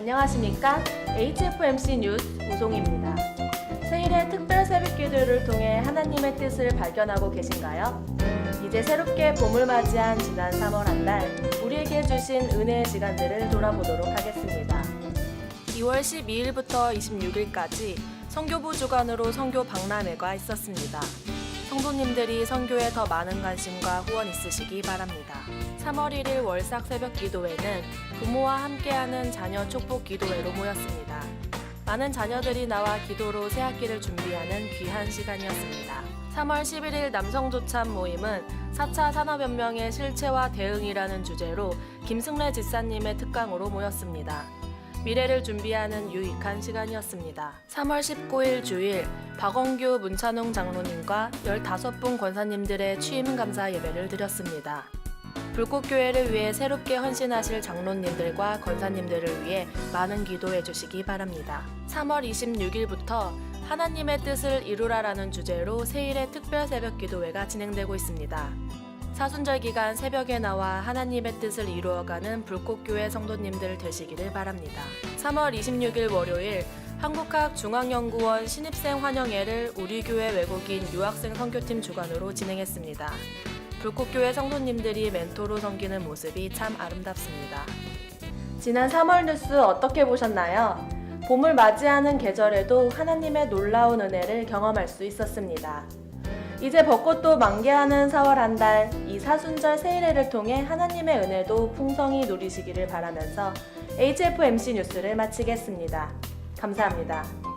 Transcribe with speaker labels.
Speaker 1: 안녕하십니까? HFMC 뉴스 우송입니다. 세일의 특별 새벽 기도를 통해 하나님의 뜻을 발견하고 계신가요? 이제 새롭게 봄을 맞이한 지난 3월 한 달 우리에게 주신 은혜의 시간들을 돌아보도록 하겠습니다. 2월 12일부터 26일까지 성교부 주관으로 성교 박람회가 있었습니다. 성도님들이 선교에 더 많은 관심과 후원 있으시기 바랍니다. 3월 1일 월삭 새벽 기도회는 부모와 함께하는 자녀 축복 기도회로 모였습니다. 많은 자녀들이 나와 기도로 새 학기를 준비하는 귀한 시간이었습니다. 3월 11일 남성조참 모임은 4차 산업연명의 실체와 대응이라는 주제로 김승래 지사님의 특강으로 모였습니다. 미래를 준비하는 유익한 시간이었습니다. 3월 19일 주일 박원규 문찬웅 장로님과 15분 권사님들의 취임 감사 예배를 드렸습니다. 불꽃교회를 위해 새롭게 헌신하실 장로님들과 권사님들을 위해 많은 기도해 주시기 바랍니다. 3월 26일부터 하나님의 뜻을 이루라라는 주제로 세일의 특별 새벽 기도회가 진행되고 있습니다. 사순절 기간 새벽에 나와 하나님의 뜻을 이루어가는 불꽃교회 성도님들 되시기를 바랍니다. 3월 26일 월요일 한국학 중앙연구원 신입생 환영회를 우리 교회 외국인 유학생 선교팀 주관으로 진행했습니다. 불꽃교회 성도님들이 멘토로 섬기는 모습이 참 아름답습니다. 지난 3월 뉴스 어떻게 보셨나요? 봄을 맞이하는 계절에도 하나님의 놀라운 은혜를 경험할 수 있었습니다. 이제 벚꽃도 만개하는 4월 한 달 이 사순절 세일회를 통해 하나님의 은혜도 풍성히 누리시기를 바라면서 HFMC 뉴스를 마치겠습니다. 감사합니다.